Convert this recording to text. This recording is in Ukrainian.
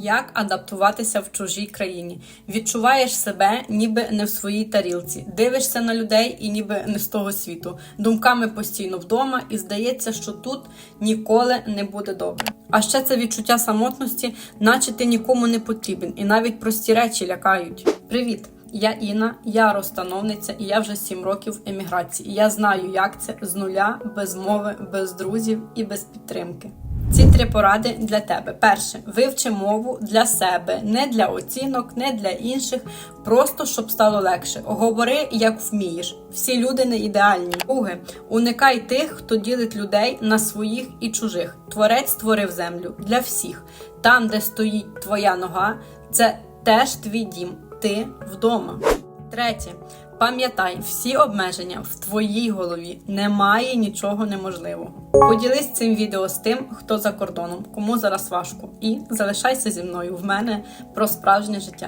Як адаптуватися в чужій країні? Відчуваєш себе ніби не в своїй тарілці, дивишся на людей і ніби не з того світу. Думками постійно вдома, і здається, що тут ніколи не буде добре. А ще це відчуття самотності, наче ти нікому не потрібен, і навіть прості речі лякають. Привіт! Я Інна, я розстановниця, і я вже 7 років еміграції. Я знаю, як це з нуля, без мови, без друзів і без підтримки. Ці три поради для тебе. Перше, вивчи мову для себе, не для оцінок, не для інших, просто щоб стало легше. Говори, як вмієш. Всі люди не ідеальні. Друге, уникай тих, хто ділить людей на своїх і чужих. Творець створив землю для всіх. Там, де стоїть твоя нога, це теж твій дім. Ти вдома. Третє. Пам'ятай, всі обмеження в твоїй голові немає нічого неможливого. Поділись цим відео з тим, хто за кордоном, кому зараз важко, і залишайся зі мною в мене про справжнє життя.